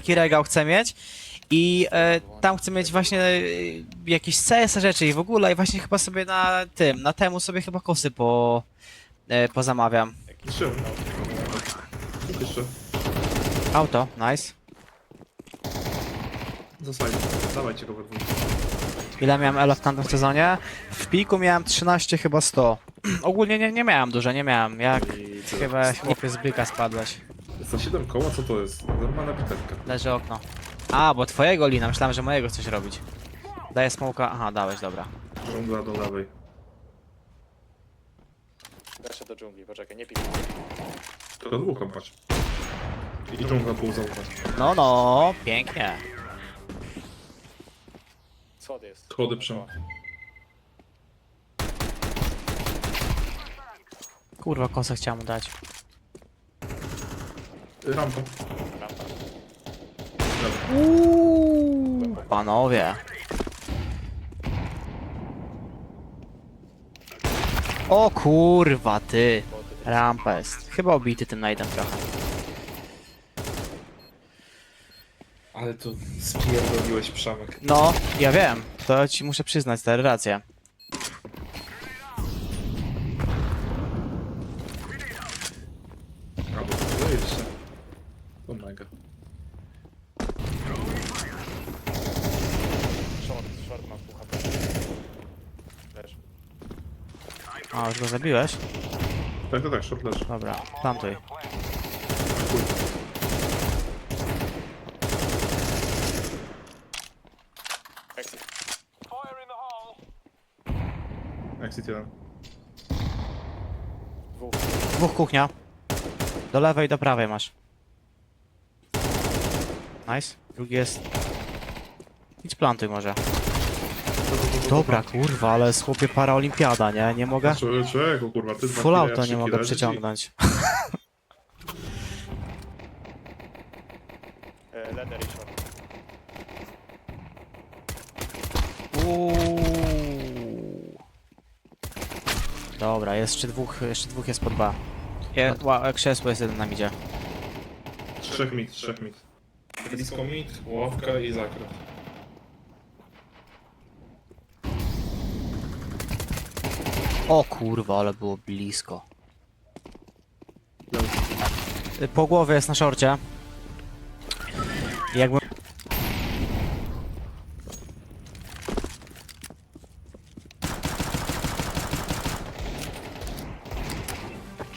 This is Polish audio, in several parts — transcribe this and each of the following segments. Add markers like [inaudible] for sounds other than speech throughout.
taki regał chcę mieć i e, tam chcę mieć właśnie e, jakieś CS rzeczy i w ogóle i właśnie chyba sobie na tym, na temu sobie chyba kosy po, e, pozamawiam. Jeszcze. Auto, nice. Zasadzę. Dawajcie go we dwóch. Ile miałem elo w tamtym sezonie? W piku miałem 13 chyba 100. [clears throat] Ogólnie nie, nie miałem dużo, nie miałem. Jak I chyba chłopie z byka spadłeś. Za 7 koła, co to jest? Normalna biterka. Leży okno. A, bo twojego lina, myślałem, że mojego chcesz robić. Daję smoka, aha, dałeś, dobra. Żongla do lewej. Weszę do dżungli, poczekaj, nie pij. To do dwóch patrz. I dżungla pół zaufać. No, no, pięknie. Schody jest. Schody przy- Kurwa, kosę chciałem mu dać. Rampa. Rampa. Uuu, panowie. O kurwa, ty. Rampa jest. Chyba obity tym najdem trochę. Ale to spierdoliłeś Przemek. No, ja wiem. To ci muszę przyznać, stary, rację. Albo to jeszcze. To mega. Short, short ma pół HP. Leż. A, już go zabiłeś? Tak, tak, tak, short leży. Dobra, plantuj. Exit. Jeden. Dwóch. Dwóch kuchnia. Do lewej do prawej masz. Nice. Drugi jest... Idź plantuj może. Dobra, kurwa, ale jest chłopie paraolimpiada, nie? Nie mogę... Człowiek, człowieku, kurwa, ty Full auto nie mogę przeciągnąć. Leder i short. Uuu. Dobra, jeszcze dwóch, jeszcze dwóch jest po dwa. Je, ła, krzesło jest jeden nam idzie. Trzech mit, trzech mit. Blisko mit, ławka i zakręt. O kurwa, ale było blisko. Y, Po głowie jest na szorcie. Jakbym...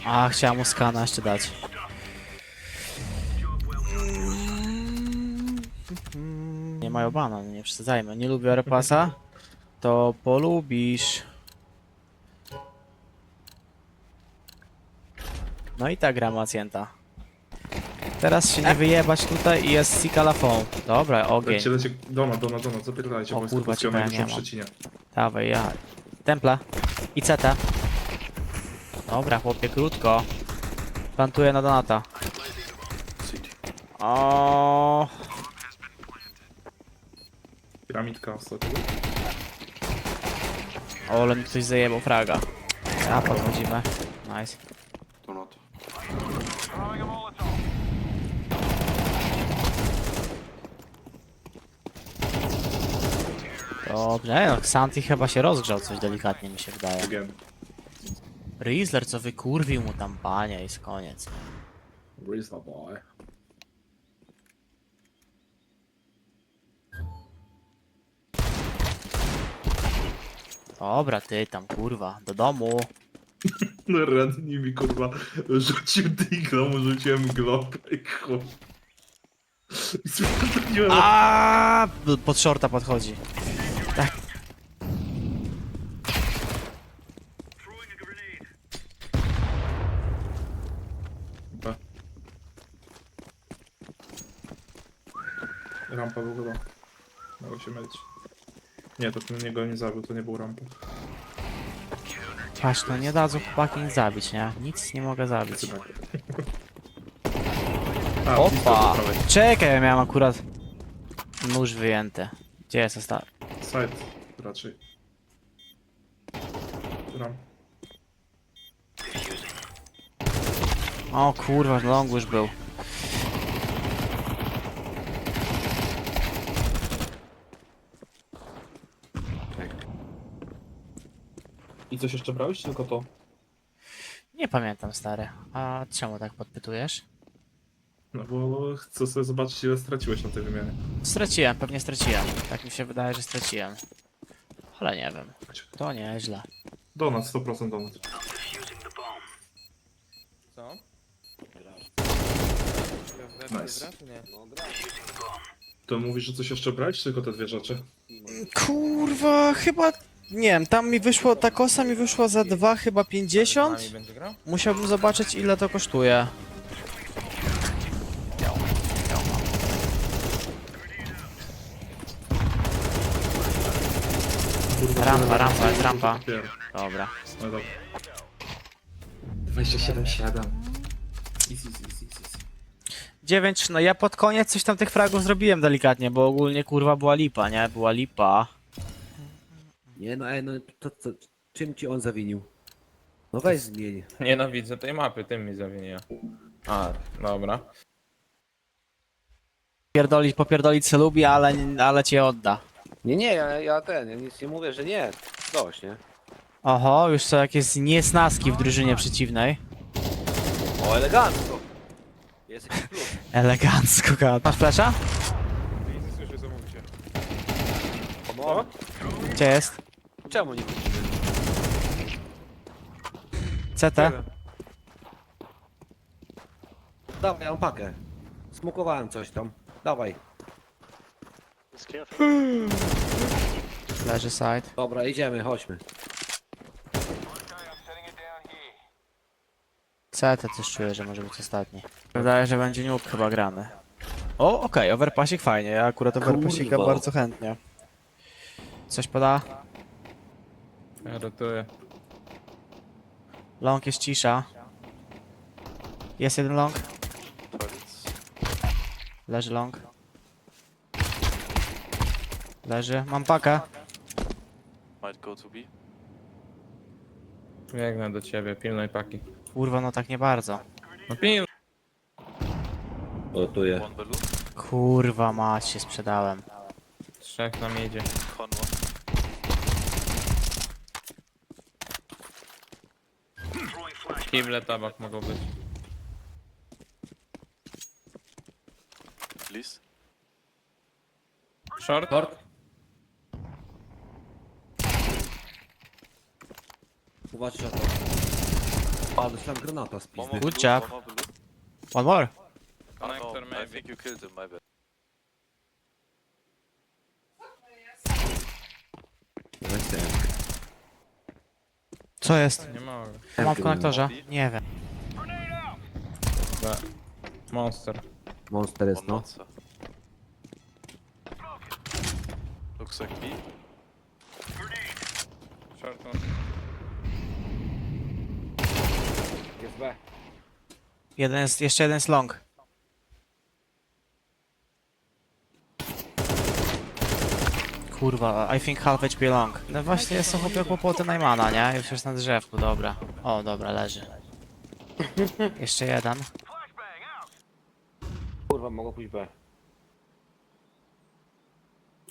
A, chciałem mu skana jeszcze dać. Nie mają bana, no nie przesadzajmy. Nie lubię repasa? To polubisz. No i ta gra macjęta. Teraz się nie wyjebać tutaj i jest Sikalafon. Dobra, ogień. Lecie, lecie, dona, dona, dona, zapierdalajcie, O bo jest kurwa, ciebie najwyższą nie. Dawaj, ja. Templa. I CT. Dobra, chłopie, krótko. Plantuję na Donata. O, Piramidka ostatnio. ale mi ktoś zajebał fraga. A, podchodzimy. Nice. Dobrze, no, Xanti chyba się rozgrzał coś delikatnie mi się wydaje. Again. Rizzler co wykurwił mu tam panie jest koniec. Rizla boy. Dobra, ty tam kurwa, do domu. [laughs] No radni mi kurwa rzucił digla, mu rzuciłem glopę i chuj. I spierdoliłem. A pod shorta podchodzi. Tak. B. Rampa był chyba. Mogę się mylić. Nie, to ten niego nie zabił, to nie był rampa. Patrz, no nie dadzą chłopaki nic zabić, nie? Nic nie mogę zabić. [laughs] A, Opa! Czekaj, ja miałem akurat nóż wyjęty. Gdzie jest ostatni? Side raczej. Ram. O kurwa, long już był. I coś jeszcze brałeś, czy tylko to? Nie pamiętam, stary. A czemu tak podpytujesz? No bo chcę sobie zobaczyć, ile straciłeś na tej wymianie. Straciłem, pewnie straciłem. Tak mi się wydaje, że straciłem. Ale nie wiem. To nieźle. Donat, 100% donat. Co? Nice. To mówisz, że coś jeszcze brałeś, czy tylko te dwie rzeczy? Kurwa, chyba... Nie wiem, tam mi wyszło, ta kosa mi wyszła za dwa, chyba Z 50. nami będzie grał? Musiałbym zobaczyć ile to kosztuje. Kurwa, Rampa, rampa, jest rampa. Pier- Dobra. No dobra. 27-7. Easy, easy, easy, easy. 9, no ja pod koniec coś tam tych fragów zrobiłem delikatnie, bo ogólnie kurwa była lipa, nie? Była lipa. Nie no, ej, no to, to czym ci on zawinił? No weź zmień. [laughs] Nienawidzę tej mapy, tym mi zawiniła. A, dobra. Pierdolić, popierdolić co lubi, ale, ale cię odda. Nie, nie, ja, ja ten, ja nic nie mówię, że nie. Coś, nie? Oho, już są jakieś niesnaski w drużynie przeciwnej. O, elegancko. Jest jakiś plus. Elegancko, gad. Masz flesza? Nie słyszę, co mówicie. Pomoże. Gdzie jest? Czemu nie widzimy? CT? Dawaj, ja mam pakę. Smukowałem coś tam. Dawaj. Leży side. Dobra, idziemy, chodźmy. CT też czuję, że może być ostatni. Wydaje, że będzie nuke chyba grany. O, okej, overpassik fajnie, ja akurat overpassika Kurwa. bardzo chętnie. Coś poda? Ja rotuję. Long jest cisza. Jest jeden long. Leży long. Leży. Mam pakę. Might go to B. Biegnę do ciebie, pilnuj paki. Kurwa, no tak nie bardzo. No pilnuj. One balloon. Kurwa, mać się sprzedałem. Trzech nam jedzie. One. Kible tabak mogą być. Please. Short? Short. Uważaj na to. A, dostałem granata z pizdy. Good job. One more. Oh, Connector no, I maybe. think you killed him, my bad. Co jest? Nie mogę. Mam w konektorze. Nie wiem. Za- Monster. Monster jest, One no. monster. Looks like B. Short no. Jest B. Jeden jest, jeszcze jeden jest long. Kurwa, I think half HP long. No właśnie są chłopie kłopoty Najmana, nie? Już jest na drzewku, dobra. O, dobra, leży. [laughs] Jeszcze jeden. Kurwa, mogę pójść B.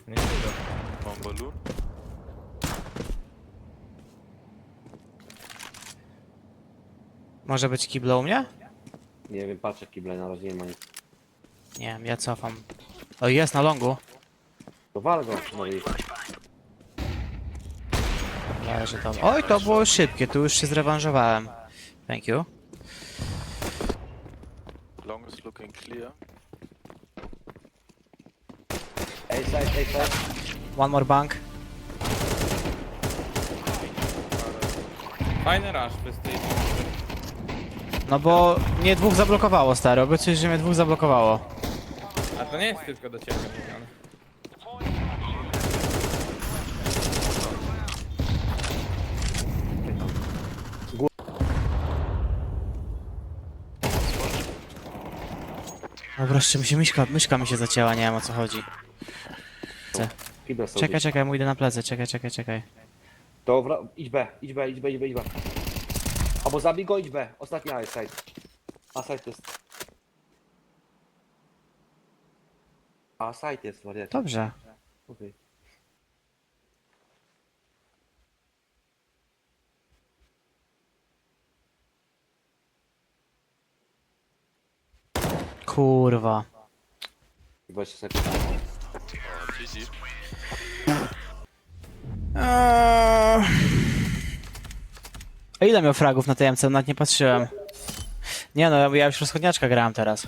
Nie widzę. One balloon. Może być kiblo u mnie? Nie wiem, patrzę kible, na razie nie ma nic. Nie wiem, ja cofam. O, jest na longu. Wal go. Leży to. Oj, to było szybkie, tu już się zrewanżowałem. Thank you. Long is looking clear. Ej, side, ej, side. One more bank. Fajny rush bez tej. No bo mnie dwóch zablokowało, stary. Obiecuję, że mnie dwóch zablokowało. A to nie jest tylko do ciebie mówione. No wreszcie mi się myszka, myszka mi się zacięła, nie wiem o co chodzi. Są Czekaj, gdzieś. czekaj, mu idę na plecy, czekaj, czekaj, czekaj. To wra... idź B, idź B, idź B, idź B, idź B. Albo zabij go, idź B. Ostatni A jest side. A side jest. A side jest, wariacie. Dobrze. Okej. Kurwa. 20 sekund. GG. Eee. A ile miał fragów na tej MC? Nawet nie patrzyłem. Nie no, ja już rozchodniaczka grałem teraz.